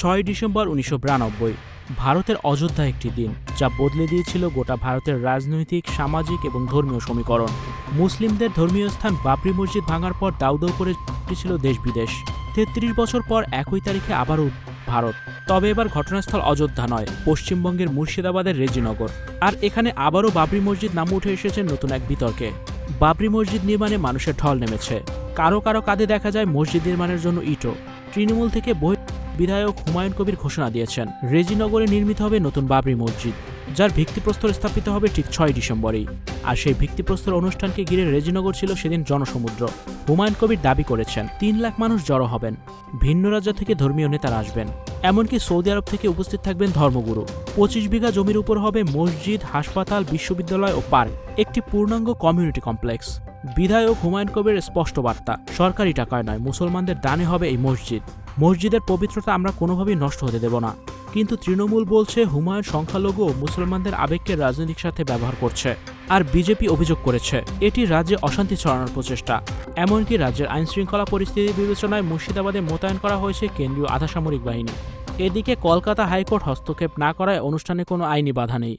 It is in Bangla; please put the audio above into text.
ছয় ডিসেম্বর উনিশশো বিরানব্বই, ভারতের অযোধ্যা একটি দিন, যা বদলে দিয়েছিল গোটা ভারতের রাজনৈতিক, সামাজিক এবং ধর্মীয় সমীকরণ। মুসলিমদের ধর্মীয় স্থান বাবরি মসজিদ ভাঙার পর দাউ দাউ করে ছিল দেশ বিদেশ। তেত্রিশ বছর পর একই তারিখে আবারও ভারত। তবে এবার ঘটনাস্থল অযোধ্যা নয়, পশ্চিমবঙ্গের মুর্শিদাবাদের রেজিনগর। আর এখানে আবারও বাবরি মসজিদ নাম উঠে এসেছে নতুন এক বিতর্কে। বাবরি মসজিদ নির্মাণে মানুষের ঢল নেমেছে। কারও কারও কাঁধে দেখা যায় মসজিদ নির্মাণের জন্য ইটো। তৃণমূল থেকে বহি বিধায়ক হুমায়ুন কবির ঘোষণা দিয়েছেন। রেজিনগরে নির্মিত হবে নতুন বাবরি মসজিদ। যার ভিত্তিপ্রস্তর স্থাপিত হবে ঠিক ছয় ডিসেম্বরেই। আর সেই ভিত্তিপ্রস্তর অনুষ্ঠানকে ঘিরে রেজিনগর ছিল সেদিন জনসমুদ্র। হুমায়ুন কবির দাবি করেছেন, তিন লাখ মানুষ জড়ো হবেন। ভিন্ন রাজ্য থেকে ধর্মীয় নেতারা আসবেন। এমনকি সৌদি আরব থেকে উপস্থিত থাকবেন ধর্মগুরু। পঁচিশ বিঘা জমির উপর হবে মসজিদ, হাসপাতাল, বিশ্ববিদ্যালয় ও পার্ক। একটি পূর্ণাঙ্গ কমিউনিটি কমপ্লেক্স। বিধায়ক হুমায়ুন কবির স্পষ্ট বার্তা, সরকারি টাকায় নয়, মুসলমানদের দানে হবে এই মসজিদ। মসজিদের পবিত্রতা আমরা কোনোভাবেই নষ্ট হতে দেব না। কিন্তু তৃণমূল বলছে হুমায়ুন সংখ্যালঘু মুসলমানদের আবেগকে রাজনৈতিক সাথে ব্যবহার করছে আর বিজেপি অভিযোগ করেছে, এটি রাজ্যে অশান্তি ছড়ানোর প্রচেষ্টা। এমনকি রাজ্যের আইন শৃঙ্খলা পরিস্থিতি বিবেচনায় মুর্শিদাবাদে মোতায়েন করা হয়েছে কেন্দ্রীয় আধাসামরিক বাহিনী। এদিকে কলকাতা হাইকোর্ট হস্তক্ষেপ না করায় অনুষ্ঠানে কোনো আইনি বাধা নেই।